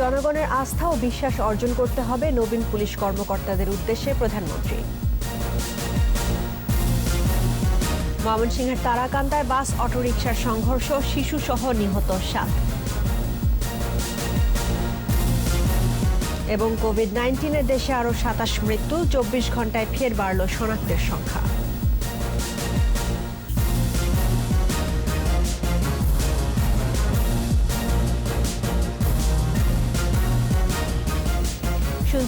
জনগণের আস্থা ও বিশ্বাস অর্জন করতে হবে নবীন পুলিশ কর্মকর্তাদের উদ্দেশ্যে প্রধানমন্ত্রী। ময়মনসিংহের তারাকান্দায় বাস, অটোরিকশার সংঘর্ষ, শিশুসহ নিহত সাত। এবং কোভিড নাইন্টিনের দেশে আরও সাতাশ মৃত্যু, চব্বিশ ঘন্টায় ফের বাড়ল শনাক্তের সংখ্যা।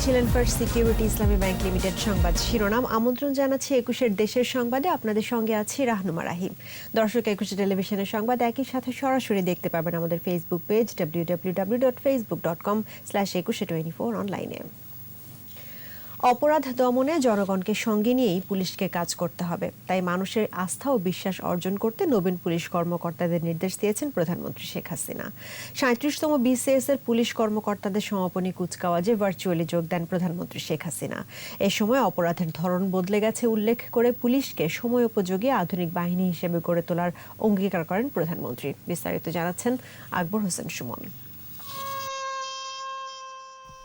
শুনছিলেন First Security Islami Bank Limited সংবাদ শিরোনাম। আমন্ত্রণ জানাচ্ছি একুশের দেশের সংবাদে। আপনাদের সঙ্গে আছি রাহনুমা রাহিম। দর্শক, একুশে টেলিভিশনের সংবাদ একই সাথে সরাসরি দেখতে পাবেন আমাদের Facebook page W W W dot Facebook dot com slash Ekushey twenty four অনলাইনে অপরাধ দমনে জনগণকে সঙ্গে নিয়েই পুলিশকে কাজ করতে হবে। তাই মানুষের আস্থা ও বিশ্বাস অর্জন করতে নবীন পুলিশ কর্মকর্তাদের নির্দেশ দিয়েছেন প্রধানমন্ত্রী শেখ হাসিনা। সাঁত্রিশতম বিসিএস এর পুলিশ কর্মকর্তাদের সমাপনী কুচকাওয়াজে ভার্চুয়ালি যোগ দেন প্রধানমন্ত্রী শেখ হাসিনা। এ সময় অপরাধের ধরন বদলে গেছে উল্লেখ করে পুলিশকে সময় উপযোগী আধুনিক বাহিনী হিসেবে গড়ে তোলার অঙ্গীকার করেন প্রধানমন্ত্রী। বিস্তারিত জানাচ্ছেন আকবর হোসেন সুমন।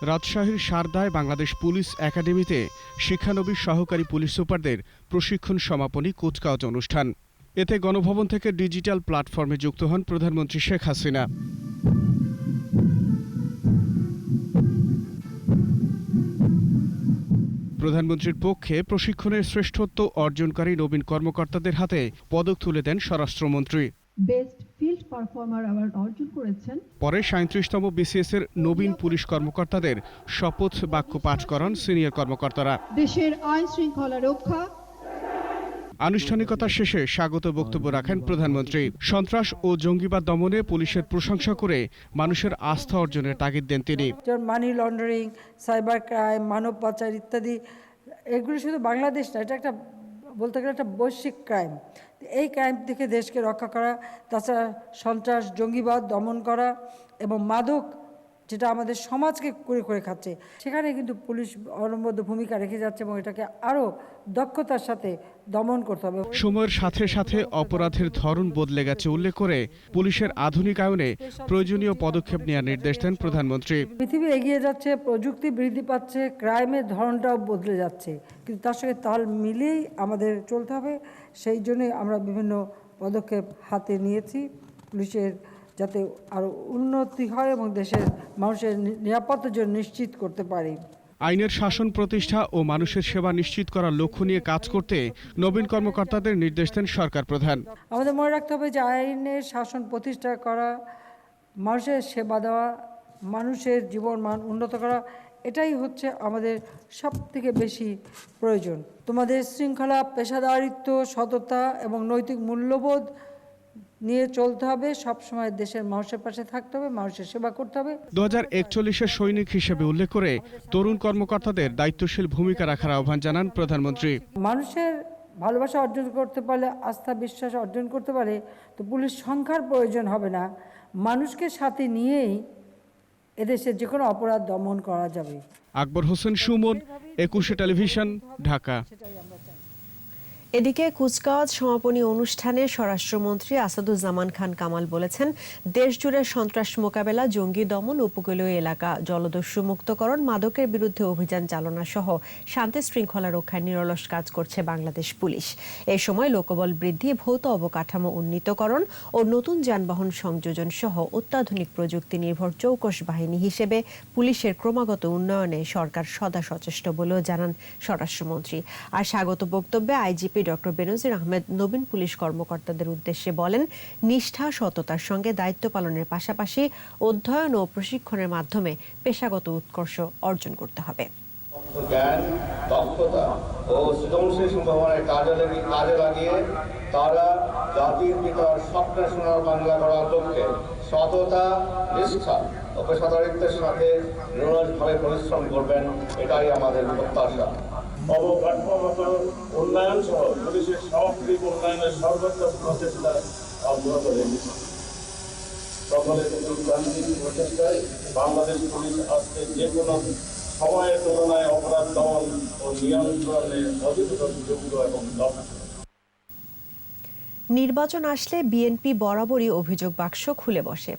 রাজশাহীর সারদায় বাংলাদেশ পুলিশ একাডেমিতে শিক্ষানবিশ সহকারী পুলিশ সুপারদের প্রশিক্ষণ সমাপনী কুচকাওয়াজ অনুষ্ঠান। এতে গণভবন থেকে ডিজিটাল প্ল্যাটফর্মে যুক্ত হন প্রধানমন্ত্রী শেখ হাসিনা। প্রধানমন্ত্রীর পক্ষে প্রশিক্ষণের শ্রেষ্ঠত্ব অর্জনকারী নবীন কর্মকর্তাদের হাতে পদক তুলে দেন স্বরাষ্ট্রমন্ত্রী। বেস্ট পারফর্মার অ্যাওয়ার্ড অর্জন করেছেন। পরে সাঁত্রিশতম বিসিএস এর নবীন পুলিশ কর্মকর্তাদের শপথ বাক্য পাঠ করান সিনিয়র কর্মকর্তারা। দেশের আইন শৃঙ্খলা রক্ষা। আনুষ্ঠানিকতা শেষে স্বাগত বক্তব্য রাখেন প্রধানমন্ত্রী। সন্ত্রাস ও জঙ্গিবাদ দমনে পুলিশের প্রশংসা করে মানুষের আস্থা অর্জনের তাগিদ দেন তিনি। যেমন মানি লন্ডারিং সাইবার ক্রাইম মানব পাচার ইত্যাদি এগুলো শুধু বাংলাদেশ না এটা একটা বলতে গেলে একটা বৈশ্বিক ক্রাইম এই ক্রাইম থেকে দেশকে রক্ষা করা, তাছাড়া সন্ত্রাস, জঙ্গিবাদ দমন করা এবং মাদক যেটা আমাদের সমাজকে করে করে খাচ্ছে, সেখানে কিন্তু পুলিশ অনবদ্য ভূমিকা রেখে যাচ্ছে এবং এটাকে আরও দক্ষতার সাথে দমন করতে হবে। সময়ের সাথে সাথে অপরাধের ধরন বদলে গেছে উল্লেখ করে পুলিশের আধুনিকায়নে প্রয়োজনীয় পদক্ষেপ নেওয়ার নির্দেশ দেন প্রধানমন্ত্রী। পৃথিবী এগিয়ে যাচ্ছে প্রযুক্তি বৃদ্ধি পাচ্ছে ক্রাইমের ধরনটাও বদলে যাচ্ছে। কিন্তু তার সঙ্গে তাল মিলিয়েই আমাদের চলতে হবে। সেই জন্যই আমরা বিভিন্ন পদক্ষেপ হাতে নিয়েছি। পুলিশের যাতে আরও উন্নতি হয় এবং দেশের মানুষের নিরাপত্তার জন্য নিশ্চিত করতে পারি। আইনের শাসন প্রতিষ্ঠা ও মানুষের সেবা নিশ্চিত করার লক্ষ্য নিয়ে কাজ করতে নবীন কর্মকর্তাদের নির্দেশ দেন সরকার প্রধান। আমাদের মনে রাখতে হবে যে আইনের শাসন প্রতিষ্ঠা করা, মানুষের সেবা দেওয়া, মানুষের জীবন মান উন্নত করা, এটাই হচ্ছে আমাদের সব থেকে বেশি প্রয়োজন। তোমাদের শৃঙ্খলা, পেশাদারিত্ব, সততা এবং নৈতিক মূল্যবোধ নিয়ে চলতে হবে সবসময় দেশের মানুষের পাশে থাকতে হবে মানুষের সেবা করতে হবে। দু হাজার সৈনিক হিসেবে উল্লেখ করে তরুণ কর্মকর্তাদের দায়িত্বশীল ভূমিকা রাখার আহ্বান জানান প্রধানমন্ত্রী। মানুষের ভালোবাসা অর্জন করতে পারলে আস্থা বিশ্বাস অর্জন করতে পারে তো পুলিশ সংখ্যার প্রয়োজন হবে না। মানুষকে সাথে নিয়েই এদেশে যে কোনো অপরাধ দমন করা যাবে। আকবর হোসেন সুমন একুশে টেলিভিশন ঢাকা। এদিকে কুচকাওয়াজ সমাপনী অনুষ্ঠানে স্বরাষ্ট্রমন্ত্রী আসাদুজ্জামান খান কামাল বলেছেন, দেশজুড়ে সন্ত্রাস মোকাবেলা, জঙ্গি দমন, উপকূলীয় এলাকা জলদস্যু মুক্তকরণ মাদকের বিরুদ্ধে অভিযান চালনা সহ শান্তি শৃঙ্খলা রক্ষায় নিরলস কাজ করছে বাংলাদেশ পুলিশ। এ সময় লোকবল বৃদ্ধি, ভৌত অবকাঠামো উন্নীতকরণ ও নতুন যানবাহন সংযোজন সহ অত্যাধুনিক প্রযুক্তি নির্ভর চৌকস বাহিনী হিসেবে পুলিশের ক্রমাগত উন্নয়নে সরকার সদা সচেষ্ট বলেও জানান স্বরাষ্ট্রমন্ত্রী। আর স্বাগত বক্তব্যে আইজিপি ডক্টর বেনজির আহমেদ নবীন পুলিশ কর্মকর্তাদের উদ্দেশ্যে বলেন, নিষ্ঠা, সততার সঙ্গে দায়িত্ব পালনের পাশাপাশি অধ্যয়ন ও প্রশিক্ষণের মাধ্যমে পেশাগত উৎকর্ষ অর্জন করতে হবে। সততা, নিষ্ঠা ও সাথে নিরলসভাবে পরিশ্রম করবেন, এটাই আমাদের প্রত্যাশা। অবকাঠামোগত উন্নয়ন সহ পুলিশের সামগ্রিক উন্নয়নের সর্বোচ্চ প্রচেষ্টা অব্যাহত রেখেছে। সকলের প্রচেষ্টায় বাংলাদেশ পুলিশ আজকে যে কোনো সময়ের তুলনায় অপরাধ দমন ও নিয়ন্ত্রণে অধিক যোগ্য এবং দক্ষ। নির্বাচন আসলে বিএনপি বরাবরই অভিযোগ বাক্স খুলে বসে।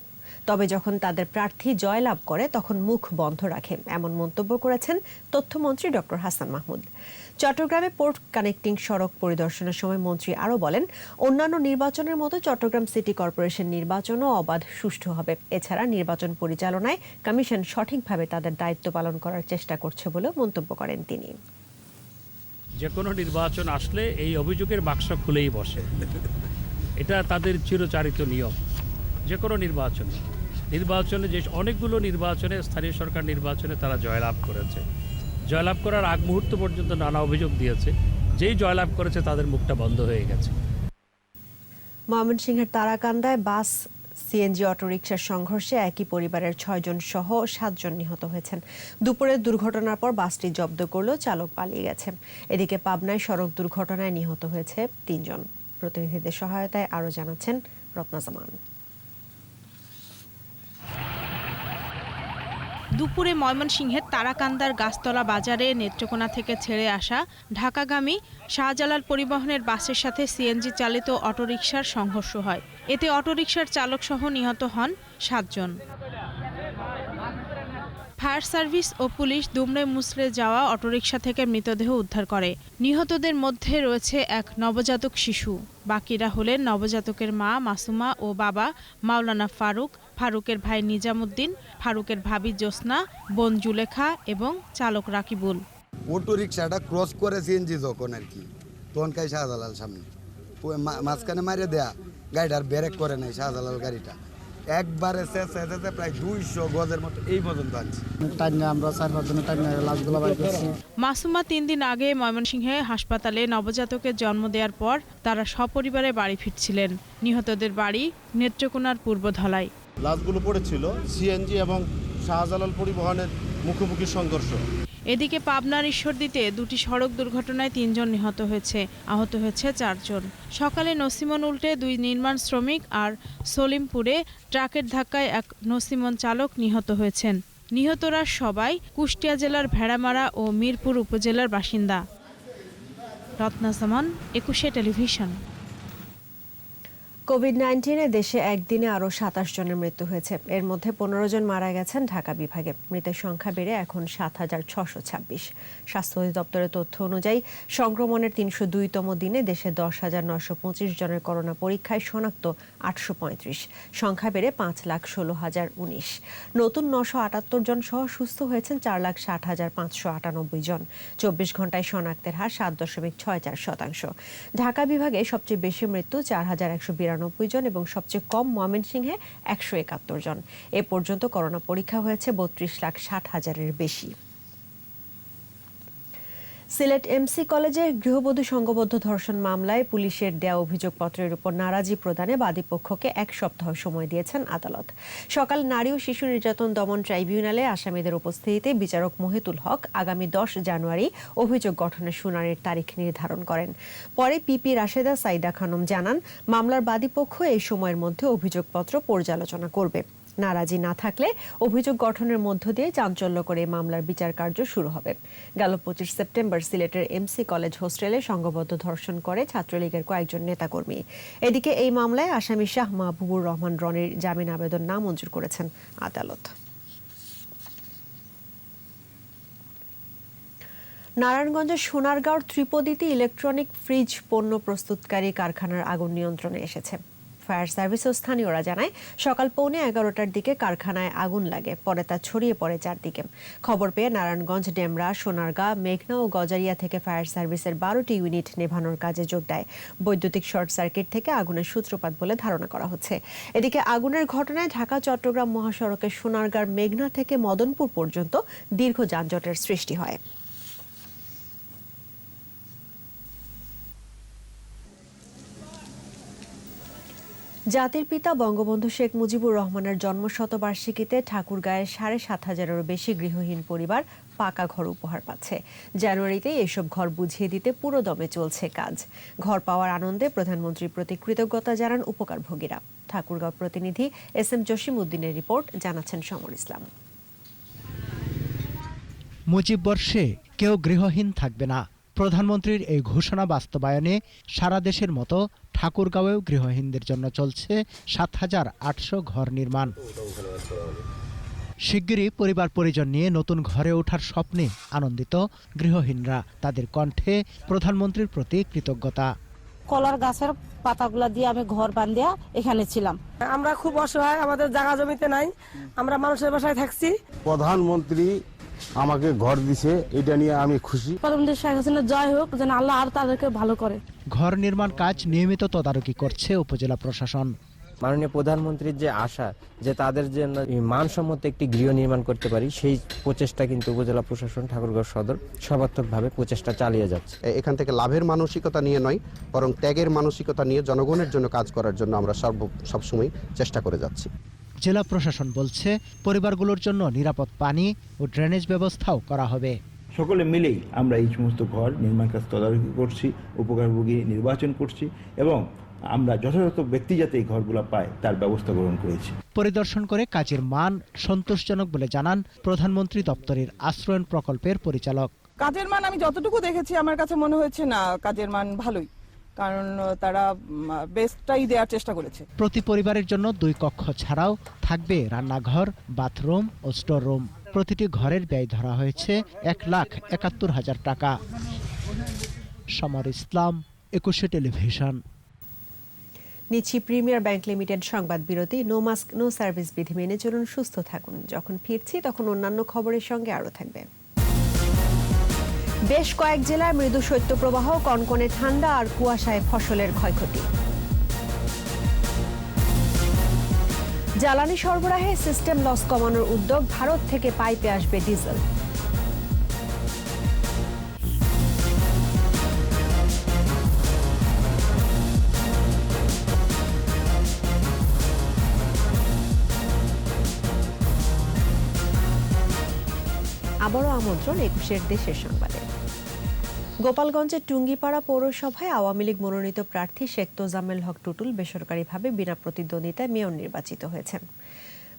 তবে যখন তাদের প্রার্থী জয়লাভ করে, তখন মুখ বন্ধ রাখে, এমন মন্তব্য করেছেন তথ্যমন্ত্রী ডক্টর হাসান মাহমুদ। চট্টগ্রামে পোর্ট কানেক্টিং সড়ক পরিদর্শনের সময় মন্ত্রী আরও বলেন, অন্যান্য নির্বাচনের মতো চট্টগ্রাম সিটি কর্পোরেশন নির্বাচনও অবাধ, সুষ্ঠু হবে। এছাড়া নির্বাচন পরিচালনায় কমিশন সঠিকভাবে তাদের দায়িত্ব পালন করার চেষ্টা করছে বলে মন্তব্য করেন তিনি। যে কোনো নির্বাচন আসলে এই অভিযোগের বাক্স খুলেই বসে। এটা তাদের চিরচারিত নিয়ম যে কোনো নির্বাচনে। নির্বাচনে যে অনেকগুলো নির্বাচনে স্থানীয় সরকার নির্বাচনে তারা জয়লাভ করেছে। জয়লাভ করার আগ মুহূর্ত পর্যন্ত নানা অভিযোগ দিয়েছে। যেই জয়লাভ করেছে তাদের মুখটা বন্ধ হয়ে গেছে। ময়মনসিংহের তারাকান্দায় বাস, সিএনজি, অটোরিকশার সংঘর্ষে একই পরিবারের ছয়জন সহ সাতজন নিহত হয়েছেন। দুপুরে দুর্ঘটনার পর বাসটি জব্দ করলেও চালক পালিয়ে গেছে এদিকে পাবনায় সড়ক দুর্ঘটনায় নিহত হয়েছে তিনজন। প্রতিনিধিদের সহায়তায় আরও জানাচ্ছেন রত্নাজামান দুপুরে ময়মনসিংহের তারাকান্দার গাছতলা বাজারে নেত্রকোনা থেকে ছেড়ে আসা ঢাকাগামী শাহজালাল পরিবহনের বাসের সাথে সিএনজি চালিত অটোরিকশার সংঘর্ষ হয়। এতে অটোরিকশার চালকসহ নিহত হন সাতজন। ফায়ার সার্ভিস ও পুলিশ দুমড়ে মুচড়ে যাওয়া অটোরিকশা থেকে মৃতদেহ উদ্ধার করে। নিহতদের মধ্যে রয়েছে এক নবজাতক শিশু। বাকিরা হলেন নবজাতকের মা মাসুমা ও বাবা মাওলানা ফারুক। ফারুকের ভাই নিজামুদ্দিন ফারুকের ভাবি জ্যোৎস্না বোন জুলেখা এবং চালক রাকিবুল। অটো রিক্সাটা ক্রস করে সিএনজি যখন আর কি তখন কাই শাহজালাল সামনে। মাঝখানে মারে দেয়া গাড়িটার ব্রেক করে নাই শাহজালাল গাড়িটা। একবারে প্রায় দুইশো গজের মতো এই পর্যন্ত আনছি। টাইনে আমরা চার পাঁচ জনের টাইনে লাশগুলো বাড়ি করছি। মাসুমা তিন দিন আগে ময়মনসিংহে হাসপাতালে নবজাতকের জন্ম দেওয়ার পর তারা সপরিবারে বাড়ি ফিরছিলেন। নিহতদের বাড়ি নেত্রকোনার পূর্ব ধলাই। লাশগুলো পড়েছিল, সিএনজি এবং শাহজালাল পরিবহনের মুখোমুখি সংঘর্ষ। এদিকে পাবনার ঈশ্বরদীতে দুটি সড়ক দুর্ঘটনায় তিনজন নিহত হয়েছে, আহত হয়েছে চারজন। সকালে নসিমন উল্টে দুই নির্মাণ শ্রমিক আর সলিমপুরে ট্রাকের ধাক্কায় এক নসিমন চালক নিহত হয়েছেন। নিহতরা সবাই কুষ্টিয়া জেলার ভেড়ামারা ও মিরপুর উপজেলার বাসিন্দা। রত্না একুশে টেলিভিশন। কোভিড নাইন্টিনে দেশে একদিনে আরও সাতাশ জনের মৃত্যু হয়েছে। এর মধ্যে পনেরো জন মারা গেছেন ঢাকা বিভাগে। মৃতের সংখ্যা বেড়ে এখন সাত হাজার ছশো ছাব্বিশ। স্বাস্থ্য অধিদপ্তরের তথ্য অনুযায়ী, সংক্রমণের তিনশো দুইতম দিনে দেশে দশ হাজার নশো পঁচিশ জনের করোনা পরীক্ষায় শনাক্ত আটশো পঁয়ত্রিশ। সংখ্যা বেড়ে পাঁচ লাখ ষোলো হাজার উনিশ। নতুন নশো আটাত্তর জন সহ সুস্থ হয়েছেন চার লাখ ষাট হাজার পাঁচশো আটানব্বই জন। চব্বিশ ঘন্টায় শনাক্তের হার সাত দশমিক ছয় চার শতাংশ। ঢাকা বিভাগে সবচেয়ে বেশি মৃত্যু চার হাজার একশো বিরানব্বই জন এবং সবচেয়ে কম ময়মনসিংহে একশো একাত্তর জন। এ পর্যন্ত করোনা পরীক্ষা হয়েছে বত্রিশ লাখ ষাট হাজারের বেশি। সিলেট এমসি কলেজে গৃহবধূ সংঘবদ্ধ ধর্ষণ মামলায় পুলিশের দেয়া অভিযোগপত্রের উপর নারাজি প্রদানে বাদীপক্ষকে এক সপ্তাহ সময় দিয়েছেন আদালত। সকাল নারী ও শিশু নির্যাতন দমন ট্রাইব্যুনালে আসামিদের উপস্থিতিতে বিচারক মহিতুল হক আগামী দশ জানুয়ারি অভিযোগ গঠনের শুনানির তারিখ নির্ধারণ করেন। পরে পিপি রাশেদা সাইদা খানম জানান, মামলার বাদীপক্ষ এই সময়ের মধ্যে অভিযোগপত্র পর্যালোচনা করবে। নারাজি না থাকলে অভিযোগ গঠনের মধ্য দিয়ে চাঞ্চল্য করে মামলার বিচার কার্য শুরু হবে। গেল পঁচিশ সেপ্টেম্বর সিলেটের এমসি কলেজ হোস্টেলে সংঘবদ্ধ ধর্ষণ করে ছাত্রলীগের কয়েকজন নেতাকর্মী। এদিকে এই মামলায় আসামি শাহ মাহবুবুর রহমান রনির জামিন আবেদন না মঞ্জুর করেছেন আদালত। নারায়ণগঞ্জের সোনারগাঁওর ত্রিপদিতে ইলেকট্রনিক ফ্রিজ পণ্য প্রস্তুতকারী কারখানার আগুন নিয়ন্ত্রণে এসেছে। ফায়ার সার্ভিস ও স্থানীয়রা জানায়, সকাল পৌনে এগারোটার দিকে কারখানায় আগুন লাগে, পরে তা ছড়িয়ে পড়ে চারদিকে। খবর পেয়ে নারায়ণগঞ্জ, ডেমরা, সোনারগাঁ, মেঘনা ও গজারিয়া থেকে ফায়ার সার্ভিসের বারোটি ইউনিট নেভানোর কাজে যোগ দেয়। বৈদ্যুতিক শর্ট সার্কিট থেকে আগুনের সূত্রপাত বলে ধারণা করা হচ্ছে। এদিকে আগুনের ঘটনায় ঢাকা, চট্টগ্রাম মহাসড়কের সোনারগাঁর মেঘনা থেকে মদনপুর পর্যন্ত দীর্ঘ যানজটের সৃষ্টি হয়। জাতির পিতা বঙ্গবন্ধু শেখ মুজিবুর রহমানের জন্ম শতবার্ষিকীতে সাড়ে সাত হাজারেরও বেশি গৃহহীন পরিবার পাকা ঘর উপহার পাচ্ছে। জানুয়ারিতে এসব ঘর বুঝিয়ে দিতে পুরো দমে চলছে কাজ। ঘর পাওয়ার আনন্দে প্রধানমন্ত্রীর প্রতি কৃতজ্ঞতা জানান উপকারভোগীরা। ঠাকুরগাঁও প্রতিনিধি এস এম জসিম উদ্দিনের রিপোর্ট, জানাচ্ছেন সমর ইসলাম। মুজিব বর্ষে কেউ গৃহহীন থাকবে না। প্রধানমন্ত্রীর এই ঘোষণা বাস্তবায়নে সারা দেশের মতো ঠাকুরগাঁওয়েও গৃহহীনদের জন্য চলছে সাত হাজার আটশো ঘর নির্মাণ। শিগগিরই পরিবার পরিজন নিয়ে নতুন ঘরে ওঠার স্বপ্নে আনন্দিত গৃহহীনরা। তাদের কণ্ঠে প্রধানমন্ত্রীর প্রতি কৃতজ্ঞতা। কলার গাছের পাতাগুলা দিয়ে আমি ঘর বান্ধিয়া এখানে ছিলাম। আমরা খুব অসহায় আমাদের জায়গা জমিতে নাই। আমরা মানুষের বাসায় থাকছি। প্রধানমন্ত্রী আমাকে ঘর দিছে এটা নিয়ে আমি খুশি। প্রধানমন্ত্রী শেখ হাসিনা জয় হোক যেন আল্লাহ আর তাদেরকে ভালো করে। ঘর নির্মাণ কাজ নিয়মিত তদারকি করছে উপজেলা প্রশাসন। মাননীয় প্রধানমন্ত্রীর যে আশা যে তাদের জন্য মানসম্মত একটি গৃহ নির্মাণ করতে পারি সেই প্রচেষ্টা কিন্তু উপজেলা প্রশাসন ঠাকুরগাঁও সদর সর্বাত্মকভাবে প্রচেষ্টা চালিয়ে যাচ্ছে। এখান থেকে লাভের মানসিকতা নিয়ে নয় বরং ত্যাগের মানসিকতা নিয়ে জনগণের জন্য কাজ করার জন্য আমরা সর্ব সবসময় চেষ্টা করে যাচ্ছি। জেলা প্রশাসন বলছে পরিবারগুলোর জন্য নিরাপদ পানি ও ড্রেনেজ ব্যবস্থাও করা হবে। সকলে মিলেই আমরা এই সমস্ত ঘর নির্মাণ কাজ তদারকি করছি উপকারভোগী নির্বাচন করছি এবং আমরা যথাযথ ব্যক্তি যাতে এই ঘরগুলো পায় তার ব্যবস্থা গ্রহণ করেছি। পরিদর্শন করে কাজের মান সন্তোষজনক বলে জানান প্রধানমন্ত্রী দপ্তরের আশ্রয়ণ প্রকল্পের পরিচালক। কাজের মান আমি যতটুকু দেখেছি আমার কাছে মনে হয়েছে না কাজের মান ভালোই। কারণ তারা বেস্টটাই দেওয়ার চেষ্টা করেছে। প্রতি পরিবারের জন্য দুই কক্ষ ছাড়াও থাকবে রান্নাঘর বাথরুম ও স্টোর রুম। প্রতিটি ঘরের ব্যয় ধরা হয়েছে এক লাখ একাত্তর হাজার টাকা। সমর ইসলাম একুশে টেলিভিশন। নিচ্ছি প্রিমিয়ার ব্যাংক লিমিটেড সংবাদ বিরতি নো মাস্ক নো সার্ভিস বিধি মেনে চলুন সুস্থ থাকুন। যখন ফিরছি তখন অন্যান্য খবরের সঙ্গে আরও থাকবে। বেশ কয়েক জেলায় মৃদু শৈত্যপ্রবাহ, কনকনে ঠান্ডা আর কুয়াশায় ফসলের ক্ষয়ক্ষতি। জ্বালানি সরবরাহে সিস্টেম লস কমানোর উদ্যোগ ভারত থেকে পাইপে আসবে ডিজেল। আবারও আমন্ত্রণ একুশের দেশের সংবাদে। গোপালগঞ্জের টুঙ্গিপাড়া পৌরসভায় আওয়ামী লীগ মনোনীত প্রার্থী শেখ তোজামেল হক টুটুল বেসরকারিভাবে বিনা প্রতিদ্বন্দ্বিতায় মেয়র নির্বাচিত হয়েছেন।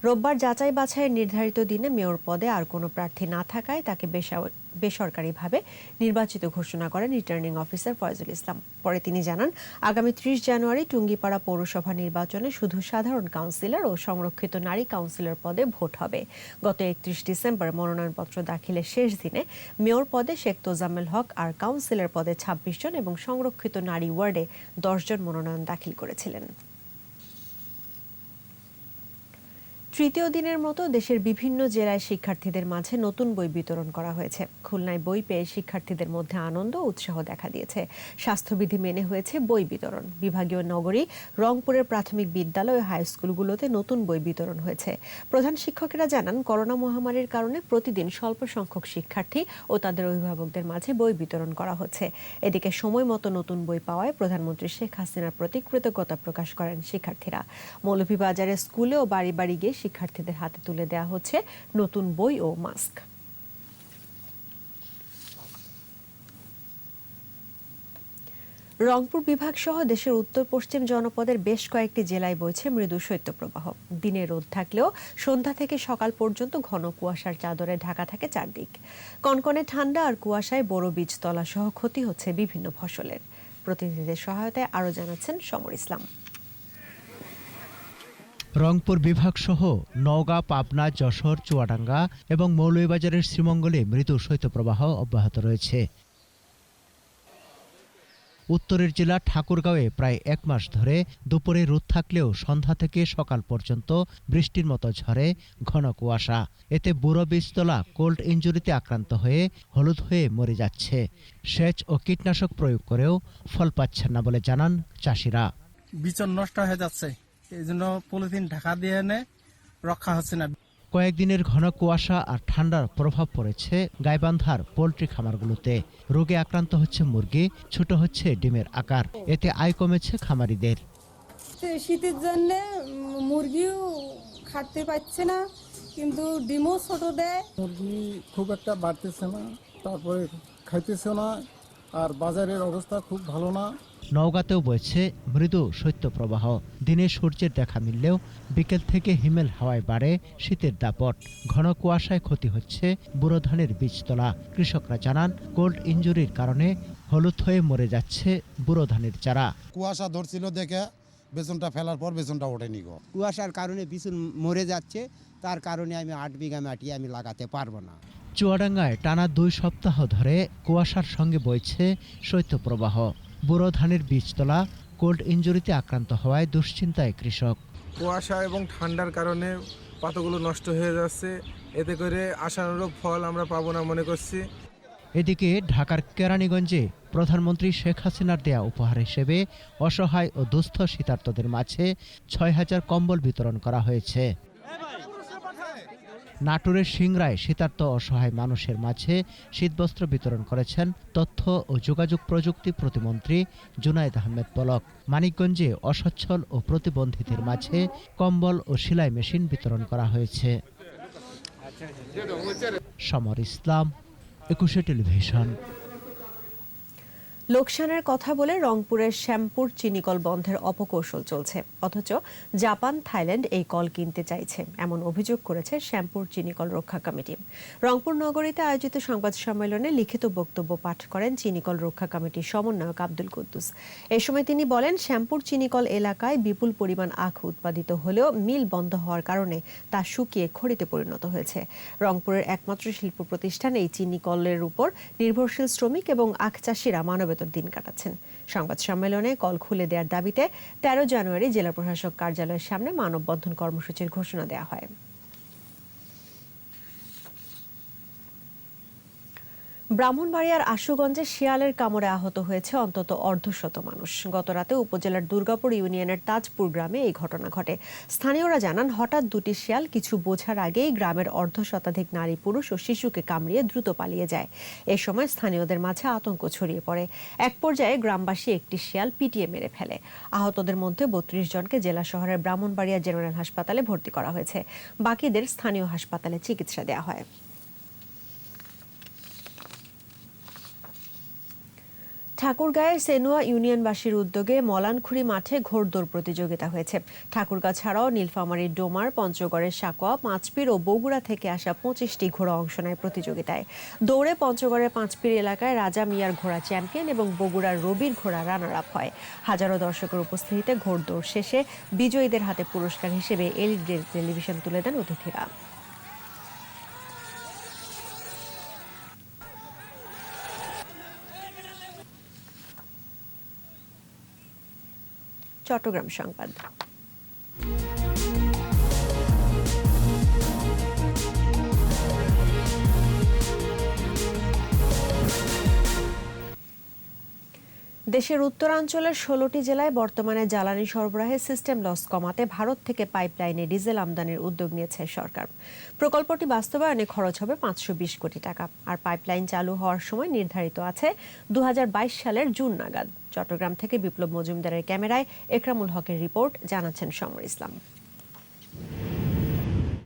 রোববার যাচাই বাছাইয়ের নির্ধারিত দিনে মেয়র পদে আর কোনো প্রার্থী না থাকায় তাকে বেসরকারিভাবে নির্বাচিত ঘোষণা করেন রিটার্নিং অফিসার ফয়জুল ইসলাম। পরে তিনি জানান, আগামী ত্রিশ জানুয়ারি টুঙ্গিপাড়া পৌরসভা নির্বাচনে শুধু সাধারণ কাউন্সিলর ও সংরক্ষিত নারী কাউন্সিলর পদে ভোট হবে। গত একত্রিশ ডিসেম্বর মনোনয়নপত্র দাখিলের শেষ দিনে মেয়র পদে শেখ তোজামেল হক আর কাউন্সিলর পদে ছাব্বিশ জন এবং সংরক্ষিত নারী ওয়ার্ডে দশ জন মনোনয়ন দাখিল করেছিলেন। তৃতীয় দিনের মতো দেশের বিভিন্ন জেলায় শিক্ষার্থীদের মাঝে নতুন বই বিতরণ করা হয়েছে। খুলনায় বই পেয়ে শিক্ষার্থীদের মধ্যে আনন্দ উৎসাহ দেখা দিয়েছে। স্বাস্থ্যবিধি মেনে হয়েছে বই বিতরণ। বিভাগীয় নগরী, রংপুরের প্রাথমিক বিদ্যালয় হাই স্কুলগুলোতে নতুন বই বিতরণ হয়েছে। প্রধান শিক্ষকেরা জানান, করোনা মহামারীর কারণে প্রতিদিন স্বল্প সংখ্যক শিক্ষার্থী ও তাদের অভিভাবকদের মাঝে বই বিতরণ করা হচ্ছে। এদিকে সময় মতো নতুন বই পাওয়ায় প্রধানমন্ত্রী শেখ হাসিনার প্রতি কৃতজ্ঞতা প্রকাশ করেন শিক্ষার্থীরা। মৌলভীবাজারে স্কুলে ও বাড়ি বাড়ি গিয়ে শিক্ষার্থীদের হাতে তুলে দেওয়া হচ্ছে নতুন বই ও মাস্ক। রংপুর বিভাগ সহ দেশের উত্তর পশ্চিম জনপদের বেশ কয়েকটি জেলায় বইছে মৃদু শৈত্যপ্রবাহ। দিনে রোদ থাকলেও সন্ধ্যা থেকে সকাল পর্যন্ত ঘন কুয়াশার চাদরে ঢাকা থাকে চারদিক। কনকনে ঠান্ডা আর কুয়াশায় বড় বীজতলা সহ ক্ষতি হচ্ছে বিভিন্ন ফসলের। প্রতিনিধিদের সহায়তায় আরও জানাচ্ছেন সমর ইসলাম। রংপুর বিভাগ সহ নওগাঁ, পাবনা, যশোর, চুয়াডাঙ্গা এবং মৌলভীবাজারের শ্রীমঙ্গলে মৃদু শৈত্যপ্রবাহ অব্যাহত রয়েছে। উত্তরের জেলা ঠাকুরগাঁওয়ে প্রায় এক মাস ধরে দুপুরে রোদ থাকলেও সন্ধ্যা থেকে সকাল পর্যন্ত বৃষ্টির মতো ঝরে ঘন কুয়াশা। এতে বুড়ো বীজতলা কোল্ড ইঞ্জুরিতে আক্রান্ত হয়ে হলুদ হয়ে মরে যাচ্ছে। সেচ ও কীটনাশক প্রয়োগ করেও ফল পাচ্ছেন না বলে জানান চাষিরা। বিচন নষ্ট হয়ে যাচ্ছে। এই জন্য পলিথিন ঢাকা দিয়ে এনে রক্ষা হচ্ছে না। কয়েকদিনের ঘন কুয়াশা আর ঠান্ডার প্রভাব পড়েছে গাইবান্ধার পোলট্রি খামারগুলোতে। রোগে আক্রান্ত হচ্ছে মুরগি ছোট হচ্ছে ডিমের আকার। এতে আয় কমেছে খামারিদের। শীতের জন্য মুরগিও খাটতে পারছে না কিন্তু ডিমও ছোট দেয়। মুরগি খুব একটা বাড়তেছে না তারপরে খাইতেছে না। আর বাজারের অবস্থা খুব ভালো না। নওগাঁতেও বইছে মৃদু শৈত্যপ্রবাহ। দিনে সূর্যের দেখা মিললেও বিকেল থেকে হিমেল হাওয়ায় বাড়ে শীতের দাপট। ঘন কুয়াশায় ক্ষতি হচ্ছে বুড়ো ধানের বীজতলা। কৃষকরা জানান কোল্ড ইঞ্জুরির কারণে হলুদ হয়ে মরে যাচ্ছে বুড়ো ধানের চারা। কুয়াশা ধরছিল দেখে বেসনটা ফেলার পর বেসনটা ওঠেনি গো। কুয়াশার কারণে বিছুন মরে যাচ্ছে তার কারণে আমি আট বিঘা মাটি আমি লাগাতে পারব না। চুয়াডাঙ্গায় টানা দুই সপ্তাহ ধরে কুয়াশার সঙ্গে বইছে শৈত্যপ্রবাহ। বুড়ো ধানের বীজতলা কোল্ড ইঞ্জুরিতে আক্রান্ত হওয়ায় দুশ্চিন্তায় কৃষক। কুয়াশা এবং ঠান্ডার কারণে পাতাগুলো নষ্ট হয়ে যাচ্ছে এতে করে আশানুরূপ ফল আমরা পাবো না মনে করছি। এদিকে ঢাকার কেরানীগঞ্জে প্রধানমন্ত্রী শেখ হাসিনার দেয়া উপহার হিসেবে অসহায় ও দুস্থ শীতার্তদের মাঝে ছয় হাজার কম্বল বিতরণ করা হয়েছে। নাটোরের সিংরায় শীতার্ত অসহায় মানুষের মাঝে শীতবস্ত্র বিতরণ করেছেন তথ্য ও যোগাযোগ প্রযুক্তি প্রতিমন্ত্রী জুনায়েদ আহমেদ পলক। মানিকগঞ্জে অসচ্ছল ও প্রতিবন্ধীদের মাঝে কম্বল ও সেলাই মেশিন বিতরণ করা হয়েছে। সমর ইসলাম একুশে টেলিভিশন লোকসানের কথা বলে রংপুরের শ্যামপুর চিনিকল বন্ধের অপকৌশল চলছে। অথচ জাপান, থাইল্যান্ড এই কল কিনতে চাইছে, এমন অভিযোগ করেছে শ্যামপুর চিনিকল রক্ষা কমিটি। রংপুর নগরীতে আয়োজিত সংবাদ সম্মেলনে লিখিত বক্তব্য পাঠ করেন চিনিকল রক্ষা কমিটির সমন্বয়ক আব্দুল কুদ্দুস। এ সময় তিনি বলেন, শ্যামপুর চিনিকল এলাকায় বিপুল পরিমাণ আখ উৎপাদিত হলেও মিল বন্ধ হওয়ার কারণে তা শুকিয়ে খড়িতে পরিণত হয়েছে। রংপুরের একমাত্র শিল্প প্রতিষ্ঠান এই চিনিকলের উপর নির্ভরশীল শ্রমিক এবং আখ চাষিরা মানবেতর দিন কাটাচ্ছেন। সংবাদ সম্মেলনে কল খুলে দেওয়ার দাবিতে তেরো জানুয়ারি জেলা প্রশাসক কার্যালয়ের সামনে মানববন্ধন কর্মসূচির ঘোষণা দেওয়া হয়। ব্রাহ্মণবাড়িয়ার আশুগঞ্জে শিয়ালের কামড়ে আহত হয়েছে অন্তত অর্ধশত মানুষ। গতরাতে উপজেলার দুর্গাপুর ইউনিয়নের তাজপুর গ্রামে এই ঘটনা ঘটে। স্থানীয়রা জানান, হঠাৎ দুটি শিয়াল কিছু বোঝার আগেই গ্রামের অর্ধ শতাধিক নারী, পুরুষ ও শিশুকে কামড়িয়ে দ্রুত পালিয়ে যায়। এ সময় স্থানীয়দের মাঝে আতঙ্ক ছড়িয়ে পড়ে। এক পর্যায়ে গ্রামবাসী একটি শিয়াল পিটিয়ে মেরে ফেলে। আহতদের মধ্যে বত্রিশ জনকে জেলা শহরের ব্রাহ্মণবাড়িয়া জেনারেল হাসপাতালে ভর্তি করা হয়েছে। বাকিদের স্থানীয় হাসপাতালে চিকিৎসা দেওয়া হয়। ঠাকুরগাঁয়ের সেনুয়া ইউনিয়নবাসীর উদ্যোগে মলানখুরি মাঠে ঘোড়দৌড় প্রতিযোগিতা হয়েছে। ঠাকুরগাঁ ছাড়াও নীলফামারীর ডোমার, পঞ্চগড়ের সাকোয়া, পাঁচপীর ও বগুড়া থেকে আসা পঁচিশটি ঘোড়া অংশ নেয় প্রতিযোগিতায়। দৌড়ে পঞ্চগড়ের পাঁচপীর এলাকায় রাজা মিয়ার ঘোড়া চ্যাম্পিয়ন এবং বগুড়ার রবির ঘোড়া রানার আপ হয়। হাজারো দর্শকের উপস্থিতিতে ঘোড়দৌড় শেষে বিজয়ীদের হাতে পুরস্কার হিসেবে এলইডি টেলিভিশন তুলে দেন অতিথিরা। চট্টগ্রাম সংবাদ। দেশের উত্তরাঞ্চলের ষোলোটি জেলায় বর্তমানে জ্বালানি সরবরাহে সিস্টেম লস কমাতে ভারত থেকে পাইপলাইনে ডিজেল আমদানির উদ্যোগ নিয়েছে সরকার। প্রকল্পটি বাস্তবায়নে খরচ হবে পাঁচশো বিশ কোটি টাকা। আর পাইপলাইন চালু হওয়ার সময় নির্ধারিত আছে দু হাজার বাইশ সালের জুন নাগাদ। চট্টগ্রাম থেকে বিপ্লব মজুমদারের ক্যামেরায় একরামুল হকের রিপোর্ট, জানাচ্ছেন সমর ইসলাম।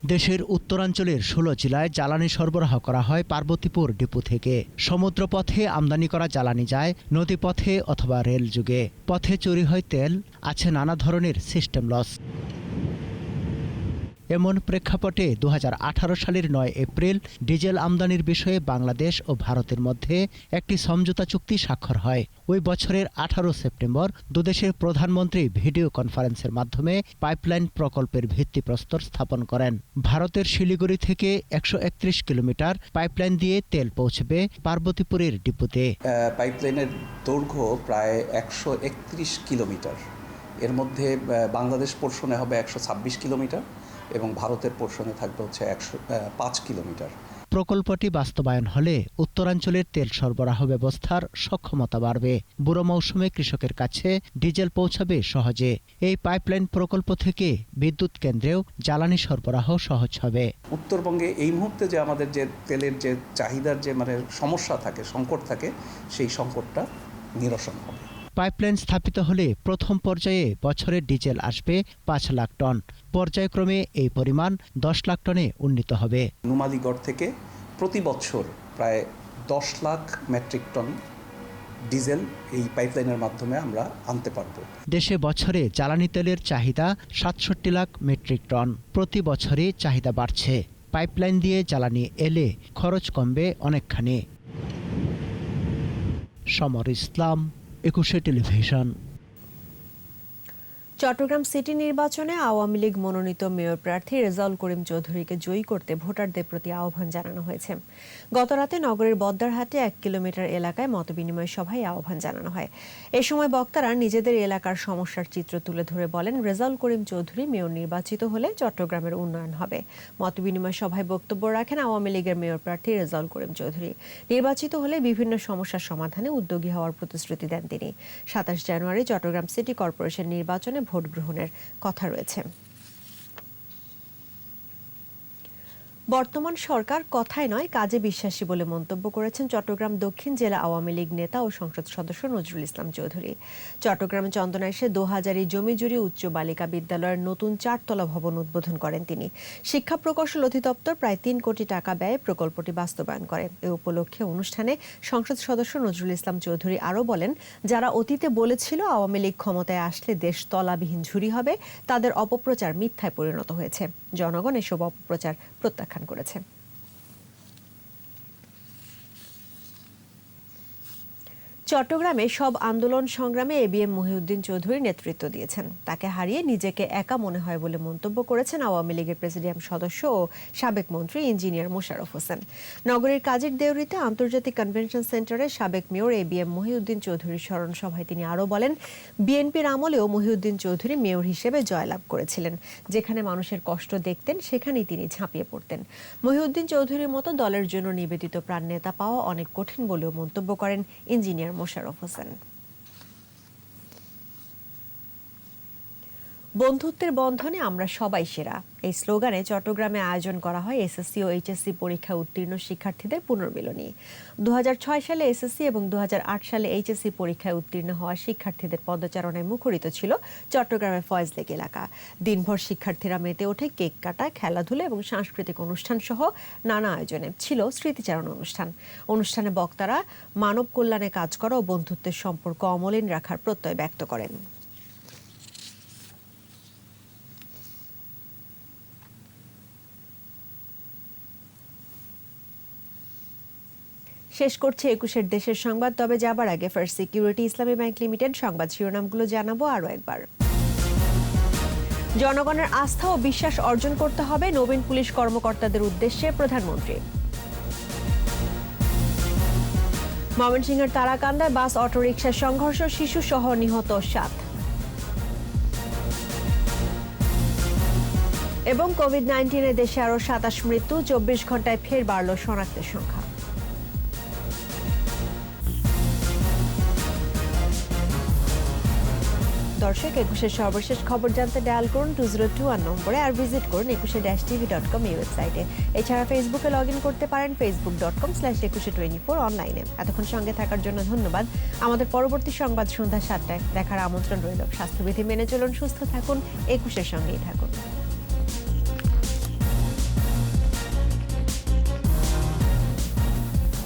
দেশের উত্তরাঞ্চলের ষোলো জেলায় জ্বালানি সরবরাহ করা হয় পার্বতীপুর ডিপো থেকে। সমুদ্রপথে আমদানি করা জ্বালানি যায় নদীপথে অথবা রেল যুগে। পথে চুরি হয় তেল, আছে নানা ধরনের সিস্টেম লস এমন প্রেক্ষাপটে দু হাজার আঠারো সালের নয় এপ্রিল ডিজেল আমদানির বিষয়ে বাংলাদেশ ও ভারতের মধ্যে একটি সমঝোতা চুক্তি স্বাক্ষর হয়। ওই বছরের আঠারো সেপ্টেম্বর দুদেশের প্রধানমন্ত্রী ভিডিও কনফারেন্সের মাধ্যমে পাইপলাইন প্রকল্পের ভিত্তিপ্রস্তর স্থাপন করেন। ভারতের শিলিগুড়ি থেকে একশো একত্রিশ কিলোমিটার পাইপলাইন দিয়ে তেল পৌঁছবে পার্বতীপুরের ডিপুতে। পাইপলাইনের দৈর্ঘ্য প্রায় একশো একত্রিশ কিলোমিটার। এর মধ্যে বাংলাদেশ পোর্শনে হবে একশো ছাব্বিশ কিলোমিটার এবং ভারতের পোর্শনে থাকবে হচ্ছে একশো পাঁচ কিলোমিটার। প্রকল্পটি বাস্তবায়ন হলে উত্তরাঞ্চলের তেল সরবরাহ ব্যবস্থার সক্ষমতা বাড়বে। বুড়ো মৌসুমে কৃষকের কাছে ডিজেল পৌঁছাবে সহজে। এই পাইপলাইন প্রকল্প থেকে বিদ্যুৎ কেন্দ্রেও জ্বালানি সরবরাহ সহজ হবে। উত্তরবঙ্গে এই মুহূর্তে যে আমাদের যে তেলের যে চাহিদার যে মানে সমস্যা থাকে সংকট থাকে সেই সংকটটা নিরসন হবে। পাইপলাইন স্থাপিত হলে প্রথম পর্যায়ে বছরে ডিজেল আসবে পাঁচ লাখ টন। পর্যায়ক্রমে এই পরিমাণ দশ লাখ টনে উন্নীত হবে। নুমালীগড় থেকে প্রতি বছর প্রায় দশ লাখ মেট্রিক টন ডিজেল এই পাইপলাইনের মাধ্যমে আমরা আনতে পারব। দেশে বছরে জ্বালানি তেলের চাহিদা সাতষট্টি লাখ মেট্রিক টন। প্রতি বছরই চাহিদা বাড়ছে। পাইপলাইন দিয়ে জ্বালানি এলে খরচ কমবে অনেকখানি। সমর ইসলাম একুশে টেলিভিশন। চট্টগ্রাম সিটি নির্বাচনে আওয়ামী লীগ মনোনীত মেয়র প্রার্থী রেজাউল করিম চৌধুরীকে জয়ী করতে ভোটারদের প্রতি আহ্বান জানানো হয়েছে। গতরাতে নগরের বদ্দারহাটে এক কিলোমিটার এলাকায় মতবিনিময় সভায় আহ্বান জানানো হয়। এ সময় বক্তারা নিজেদের এলাকার সমস্যার চিত্র তুলে ধরে বলেন, রেজাউল করিম চৌধুরী মেয়র নির্বাচিত হলে চট্টগ্রামের উন্নয়ন হবে। মতবিনিময় সভায় বক্তব্য রাখেন আওয়ামী লীগের মেয়র প্রার্থী রেজাউল করিম চৌধুরী। নির্বাচিত হলে বিভিন্ন সমস্যার সমাধানে উদ্যোগী হওয়ার প্রতিশ্রুতি দেন তিনি। সাতাশ জানুয়ারি চট্টগ্রাম সিটি কর্পোরেশন নির্বাচনে ভোট গ্রহণের কথা রয়েছে। বর্তমান সরকার কথায় নয়, কাজে বিশ্বাসী বলে মন্তব্য করেছেন চট্টগ্রাম দক্ষিণ জেলা আওয়ামী লীগ নেতা ও সংসদ সদস্য নজরুল ইসলাম চৌধুরী। চট্টগ্রামে চন্দনাইশে দু হাজারি জমি জুড়ি উচ্চ বালিকা বিদ্যালয়ের নতুন চারতলা ভবন উদ্বোধন করেন তিনি। শিক্ষা প্রকৌশল অধিদপ্তর প্রায় তিন কোটি টাকা ব্যয়ে প্রকল্পটি বাস্তবায়ন করে। এ উপলক্ষে অনুষ্ঠানে সংসদ সদস্য নজরুল ইসলাম চৌধুরী আরও বলেন, যারা অতীতে বলেছিল আওয়ামী লীগ ক্ষমতায় আসলে দেশ তলাবিহীন ঝুরি হবে, তাদের অপপ্রচার মিথ্যায় পরিণত হয়েছে। জনগণ এসব অপপ্রচার প্রত্যাখ্যান করেছে। চট্টগ্রামে সব আন্দোলন সংগ্রামে এবিএম মহিউদ্দিন চৌধুরী নেতৃত্ব দিয়েছেন। তাকে হারিয়ে নিজেকে একা মনে হয় বলে মন্তব্য করেছেন আওয়ামী লীগের প্রেসিডিয়াম সদস্য ও সাবেক মন্ত্রী ইঞ্জিনিয়ার মোশাররফ হোসেন। নগরীর কাজের দেউরিতে আন্তর্জাতিক কনভেনশন সেন্টারে সাবেক মেয়র এবিএম মহিউদ্দিন চৌধুরীর স্মরণ সভায় তিনি আরও বলেন, বিএনপির আমলেও মহিউদ্দিন চৌধুরী মেয়র হিসেবে জয়লাভ করেছিলেন। যেখানে মানুষের কষ্ট দেখতেন, সেখানেই তিনি ঝাঁপিয়ে পড়তেন। মহিউদ্দিন চৌধুরীর মতো দলের জন্য নিবেদিত প্রাণ নেতা পাওয়া অনেক কঠিন বলেও মন্তব্য করেন ইঞ্জিনিয়ার মোশাররফ হোসেন। বন্ধুত্বের বন্ধনে আমরা সবাই সেরা। এই স্লোগানে চট্টগ্রামে আয়োজন করা হয় এসএসসি ও এইচএসসি পরীক্ষা উত্তীর্ণ শিক্ষার্থীদের পুনর্মিলনী। দু হাজার ছয় সালে এসএসসি এবং দুহাজার আট সালে এইচএসসি পরীক্ষায় উত্তীর্ণ হওয়া শিক্ষার্থীদের পদচারণায় মুখরিত ছিল চট্টগ্রামের ফয়েজলেক এলাকা। দিনভর শিক্ষার্থীরা মেতে ওঠে কেক কাটা, খেলাধুলা এবং সাংস্কৃতিক অনুষ্ঠান সহ নানা আয়োজনে। ছিল স্মৃতিচারণ অনুষ্ঠান। অনুষ্ঠানে বক্তারা মানব কল্যাণে কাজ করা ও বন্ধুত্বের সম্পর্ক অমলিন রাখার প্রত্যয় ব্যক্ত করেন। শেষ করছে একুশের দেশের সংবাদ, তবে যাবার আগে First Security Islami Bank Limited সংবাদ শিরোনামগুলো জানাব আরও একবার। জনগণের আস্থা ও বিশ্বাস অর্জন করতে হবে নবীন পুলিশ কর্মকর্তাদের উদ্দেশ্যে প্রধানমন্ত্রী। ময়মনসিংহের তারাকান্দায় বাস, অটোরিকশার সংঘর্ষ, শিশু সহ নিহত সাত। এবং কোভিড নাইন্টিনে দেশে আরও সাতাশ মৃত্যু, চব্বিশ ঘন্টায় ফের বাড়ল শনাক্তের সংখ্যা। দর্শক, একুশের সর্বশেষ খবর জানতে ডায়াল করুন টু জিরো টু ওয়ান নম্বরে আর ভিজিট করুন একুশে ড্যাশ টিভি ডট কম এই ওয়েবসাইটে। এছাড়া ফেসবুকে লগ ইন করতে পারেন Facebook dot com slash Ekushey twenty four অনলাইনে এতক্ষণ সঙ্গে থাকার জন্য ধন্যবাদ। আমাদের পরবর্তী সংবাদ সন্ধ্যা সাতটায় দেখার আমন্ত্রণ রইল। স্বাস্থ্যবিধি মেনে চলুন, সুস্থ থাকুন, একুশের সঙ্গেই থাকুন।